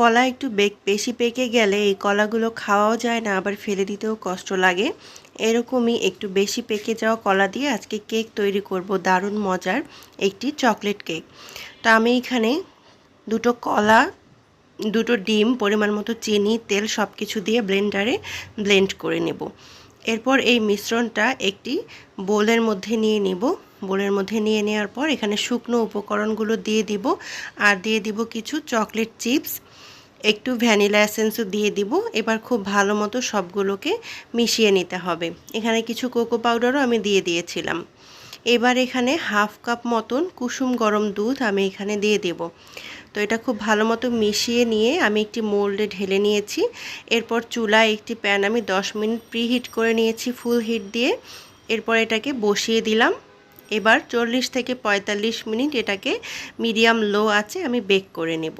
কলা একটু বেশি পেকে গেলে এই কলাগুলো খাওয়াও যায় না, আবার ফেলে দিতেও কষ্ট লাগে। এরকমই একটু বেশি পেকে যাওয়া কলা দিয়ে আজকে কেক তৈরি করব, দারুণ মজার একটি চকলেট কেক। তো আমি এখানে দুটো কলা, দুটো ডিম, পরিমাণ মতো চিনি, তেল সব কিছু দিয়ে ব্লেন্ডারে ব্লেন্ড করে নেব। এরপর এই মিশ্রণটা একটি বোলের মধ্যে নিয়ে নিব। বোলের মধ্যে নিয়ে নেওয়ার পর এখানে শুকনো উপকরণগুলো দিয়ে দিব। আর দিয়ে দিব কিছু চকলেট চিপস, একটু ভ্যানিলা এসেন্সও দিয়ে দিব। এবার খুব ভালো মতো সবগুলোকে মিশিয়ে নিতে হবে। এখানে কিছু কোকো পাউডারও আমি দিয়ে দিয়েছিলাম। এবার এখানে হাফ কাপ মতন কুসুম গরম দুধ আমি এখানে দিয়ে দেব। তো এটা খুব ভালো মতো মিশিয়ে নিয়ে আমি একটি মোল্ডে ঢেলে নিয়েছি। এরপর চুলায় একটি প্যান আমি 10 মিনিট প্রিহিট করে নিয়েছি ফুল হিট দিয়ে। এরপর এটাকে বসিয়ে দিলাম। এবার চল্লিশ থেকে পঁয়তাল্লিশ মিনিট এটাকে মিডিয়াম লো আছে আমি বেক করে নেব।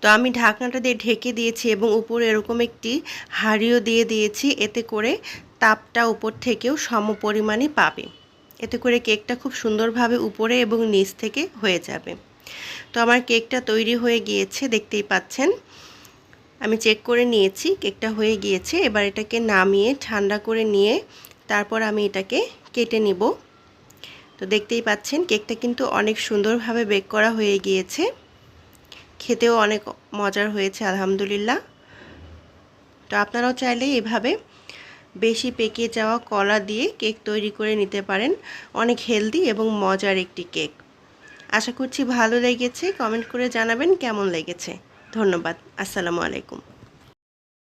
তো আমি ঢাকনাটা দিয়ে ঢেকে দিয়েছি এবং উপরে এরকম একটি হাড়িও দিয়ে দিয়েছি, এতে করে তাপটা উপর থেকেও সম পরিমাণই পাবে। এতে করে কেকটা খুব সুন্দরভাবে উপরে এবং নিচ থেকে হয়ে যাবে। তো আমার কেকটা তৈরি হয়ে গিয়েছে, দেখতেই পাচ্ছেন। আমি চেক করে নিয়েছি, কেকটা হয়ে গিয়েছে। এবার এটাকে নামিয়ে ঠান্ডা করে নিয়ে তারপর আমি এটাকে কেটে নিব। তো দেখতেই পাচ্ছেন, কেকটা কিন্তু অনেক সুন্দরভাবে বেক করা হয়ে গিয়েছে। খেতেও অনেক মজার হয়েছে, আলহামদুলিল্লাহ। তো আপনারাও চাইলে এভাবে বেশি পেকে যাওয়া কলা দিয়ে কেক তৈরি করে নিতে পারেন। অনেক হেলদি এবং মজার একটি কেক। আশা করছি ভালো লেগেছে। কমেন্ট করে জানাবেন কেমন লেগেছে। ধন্যবাদ। আসসালামু আলাইকুম।